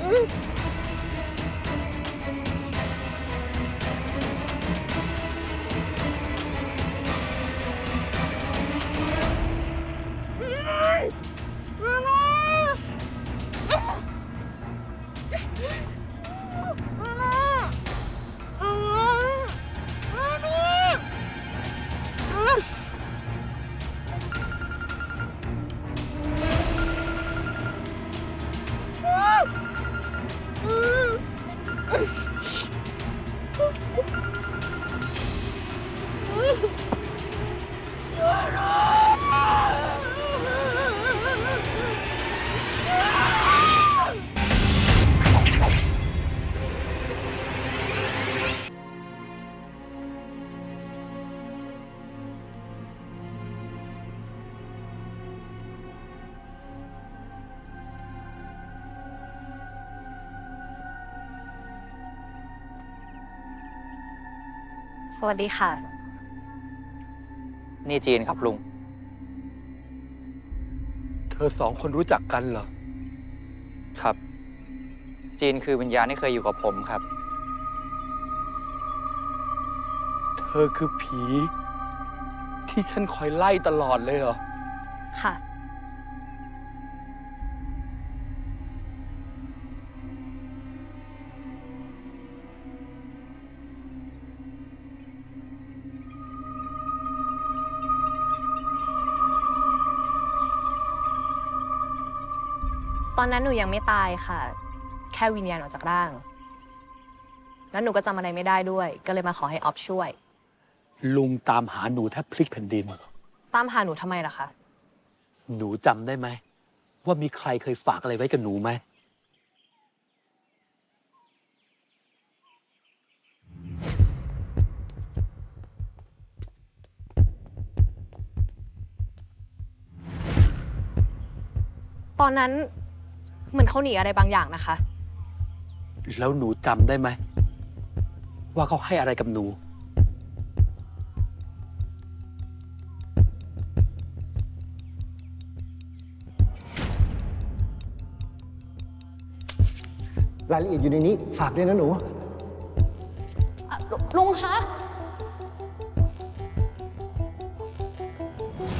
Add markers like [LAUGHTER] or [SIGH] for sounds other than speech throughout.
Mm-hmm. Hey! [LAUGHS] สวัสดีค่ะ นี่จีนครับลุง เธอสองคนรู้จักกันเหรอ ครับ จีนคือวิญญาณที่เคยอยู่กับผมครับ เธอคือผี ที่ฉันคอยไล่ตลอดเลยเหรอ ค่ะ อนนั้นหนูยังไม่ตายค่ะ แค่วิญญาณออกจากร่าง แล้วหนูก็จำอะไรไม่ได้ด้วย ก็เลยมาขอให้ออฟช่วย ลุงตามหาหนูแทบพลิกแผ่นดิน ตามหาหนูทำไมล่ะคะหนูจำได้ไหม ว่ามีใครเคยฝากอะไรไว้กับหนูไหม ตอนนั้น เหมือนเขาหนีอะไรบางอย่างนะคะ แล้วหนูจำได้ไหม ว่าเขาให้อะไรกับหนู รายละเอียดอยู่ในนี้ ฝากด้วยนะหนูลุงคะ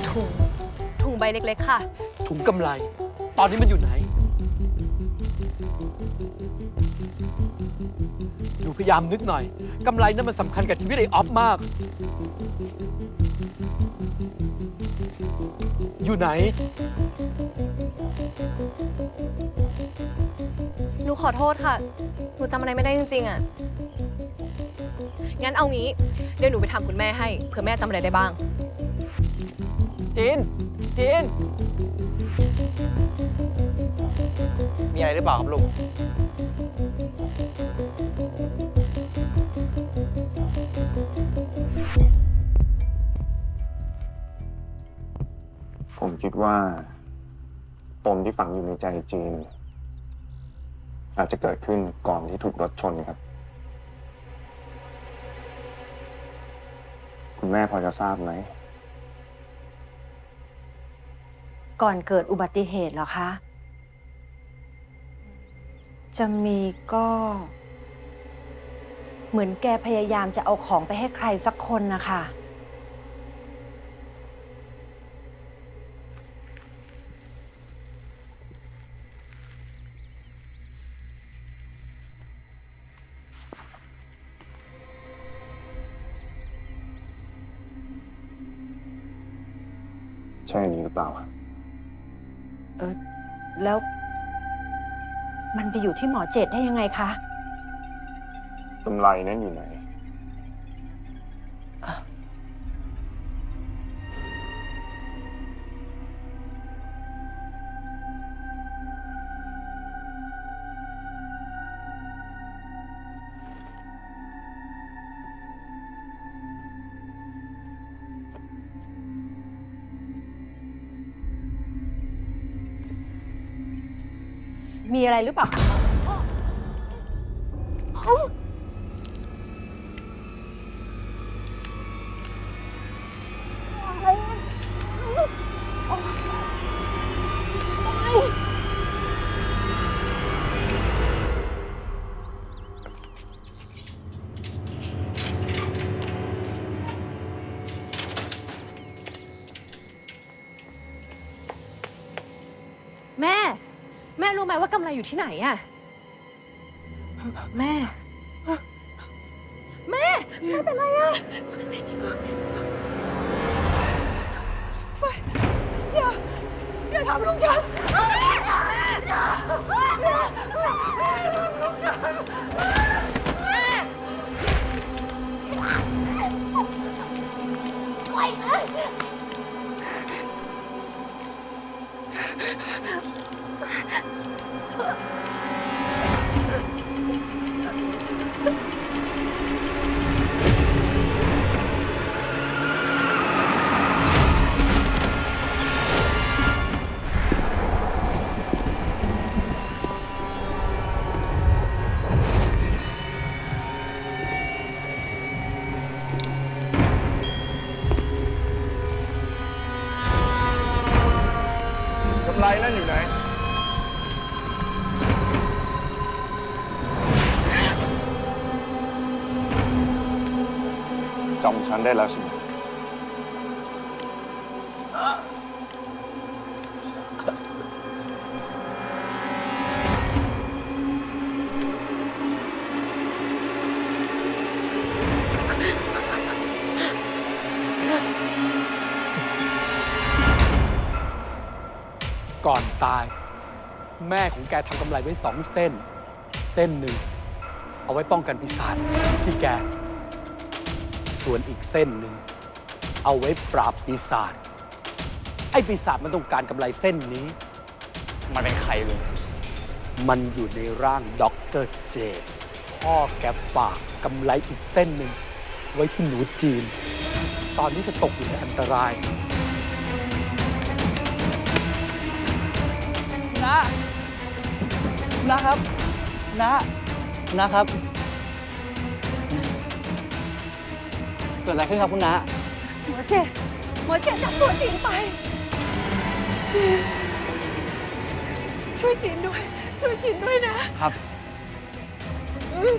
ถุงถุงใบเล็ก ๆ ค่ะ ถุงกำไร ตอนนี้มันอยู่ไหน พยายามนึกหน่อยกำไรนั้นมันสำคัญกับชีวิตไอ้ออฟมาก อยู่ไหน หนูขอโทษค่ะ หนูจำอะไรไม่ได้จริงๆอะ งั้นเอางี้ เดี๋ยวหนูไปถามคุณแม่ให้ เผื่อแม่จำอะไรได้บ้าง จีน จีน มีอะไรหรือเปล่าครับลุง คิดว่าปมที่ฝังอยู่ในใจจีน อาจจะเกิดขึ้นก่อนที่ถูกรถชนครับ คุณแม่พอจะทราบไหม ก่อนเกิดอุบัติเหตุเหรอคะ จะมีก็ เหมือนแกพยายามจะเอาของไปให้ใครสักคนนะคะ ใช่อันนี้หรือเปล่าครับ เออแล้ว มันไปอยู่ที่หมอเจดได้ยังไงคะ กำไรนั้นอยู่ไหน มีอะไรหรือเปล่า คะไหมว่ากำไรอยู่ที่ไหนอะแม่ แม่แม่เป็นไรอะอย่าอย่าทำลูกฉันกำไรนั่นอยู่ไหน จำฉันได้แล้วใช่ไหมก่อนตาย แม่ของแกทำกำไรไว้สองเส้น เส้นหนึ่ง เอาไว้ป้องกันปีศาจที่แก ส่วนอีกเส้นหนึ่ง เอาไว้ปราบปีศาจไอ้ปีศาจมันต้องการกำไรเส้นนี้ มันเป็นใครลุงมันอยู่ในร่างด็อกเตอร์เจดพ่อแกฝากกำไรอีกเส้นหนึ่ง ไว้ที่หนูจีน ตอนนี้จะตกอยู่ในอันตราย นะนะครับ นะนะครับ เกิดอะไรขึ้นครับคุณนะหมอเจดหมอเจดจับตัวจีนไปจีนช่วยจีนด้วย ช่วยจีนด้วยนะครับอืม